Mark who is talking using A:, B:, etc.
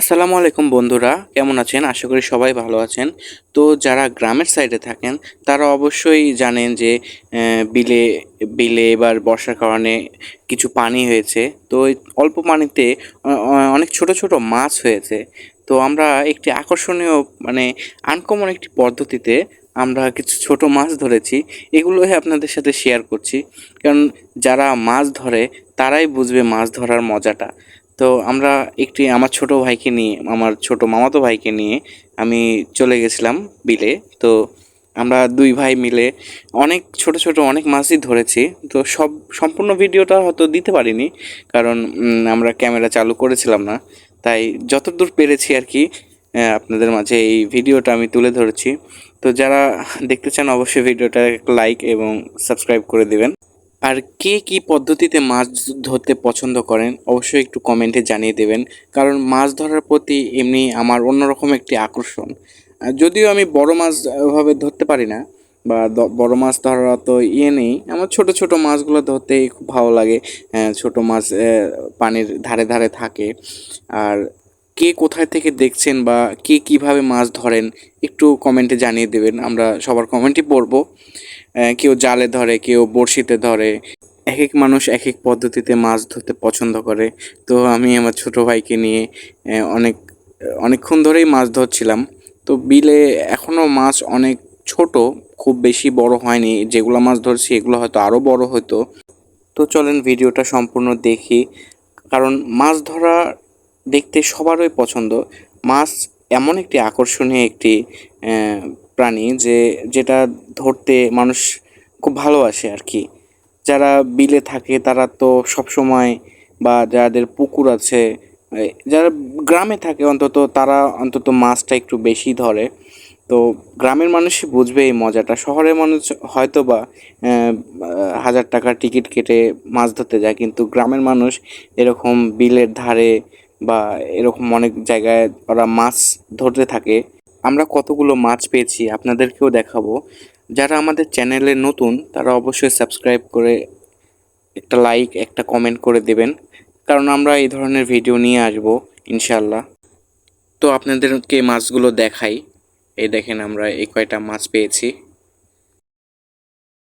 A: আসসালামু আলাইকুম বন্ধুরা, কেমন আছেন? আশা করি সবাই ভালো আছেন। তো যারা গ্রামের সাইডে থাকেন, তারা অবশ্যই জানেন যে বিলে বিলে এবার বর্ষার কারণে কিছু পানি হয়েছে। তো অল্প পানিতে অনেক ছোট ছোট মাছ হয়েছে। তো আমরা একটি আকর্ষণীয় মানে আনকমন একটি পদ্ধতিতে আমরা কিছু ছোট মাছ ধরেছি। এগুলোই আপনাদের সাথে শেয়ার করছি। কারণ যারা মাছ ধরে, তারাই বুঝবে মাছ ধরার মজাটা। তো আমরা একটি আমার ছোট ভাইকে নিয়ে, আমার ছোট মামাতো ভাইকে নিয়ে আমি চলে গেছিলাম বিলে। তো আমরা দুই ভাই মিলে অনেক ছোট ছোট অনেক মাছই ধরেছি। তো সব সম্পূর্ণ ভিডিওটা হয়তো দিতে পারিনি, কারণ আমরা ক্যামেরা চালু করেছিলাম না। তাই যতদূর পেরেছি আর কি আপনাদের মাঝে এই ভিডিওটা আমি তুলে ধরেছি। তো যারা দেখতে চান, অবশ্যই ভিডিওটা লাইক এবং সাবস্ক্রাইব করে দিবেন। আর কে কি পদ্ধতিতে মাছ ধরতে পছন্দ করেন অবশ্যই একটু কমেন্টে জানিয়ে দেবেন। কারণ মাছ ধরার প্রতি এমনি আমার অন্যরকম একটি আকর্ষণ। যদিও আমি বড় মাছ ওভাবে ধরতে পারি না বা বড় মাছ ধরার তো ইয়ে নেই আমার ছোট ছোট মাছগুলো ধরতেই খুব ভালো লাগে আহ, ছোট মাছ পানির ধারে ধারে থাকে। আর কে কোথায় থেকে দেখছেন বা কে কীভাবে মাছ ধরেন একটু কমেন্টে জানিয়ে দেবেন আমরা সবার কমেন্টই পড়ব। কেউ জালে ধরে, কেউ বড়শিতে ধরে। এক এক মানুষ এক এক পদ্ধতিতে মাছ ধরতে পছন্দ করে। তো আমি আমার ছোট ভাইকে নিয়ে অনেক, অনেকক্ষণ ধরেই মাছ ধরছিলাম। তো বিলে এখনও মাছ অনেক ছোট, খুব বেশি বড় হয়নি। যেগুলো মাছ ধরছি, এগুলো হয়তো আরও বড় হতো তো চলেন ভিডিওটা সম্পূর্ণ দেখি। কারণ মাছ ধরা দেখতে সবারই পছন্দ। মাছ এমন একটি আকর্ষণীয় একটি প্রাণী যে যেটা ধরতে মানুষ খুব ভালোবাসে আর কি। যারা বিলে থাকে তারা তো সব সময় বা যাদের পুকুর আছে যারা গ্রামে থাকে অন্তত তারা অন্তত মাছটা একটু বেশি ধরে। তো গ্রামের মানুষই বুঝবে এই মজাটা। শহরের মানুষ হয়তো বা হাজার টাকার টিকিট কেটে মাছ ধরতে যায়, কিন্তু গ্রামের মানুষ এরকম বিলের ধারে বা এরকম অনেক জায়গায় ওরা মাছ ধরতে থাকে। আমরা কতগুলো মাছ পেয়েছি আপনাদেরকেও দেখাবো। যারা আমাদের চ্যানেলে নতুন, তারা অবশ্যই সাবস্ক্রাইব করে একটা লাইক, একটা কমেন্ট করে দেবেন। কারণ আমরা এই ধরনের ভিডিও নিয়ে আসব ইনশাল্লাহ তো আপনাদেরকে মাছগুলো দেখাই। এই দেখেন আমরা এই কয়টা মাছ পেয়েছি।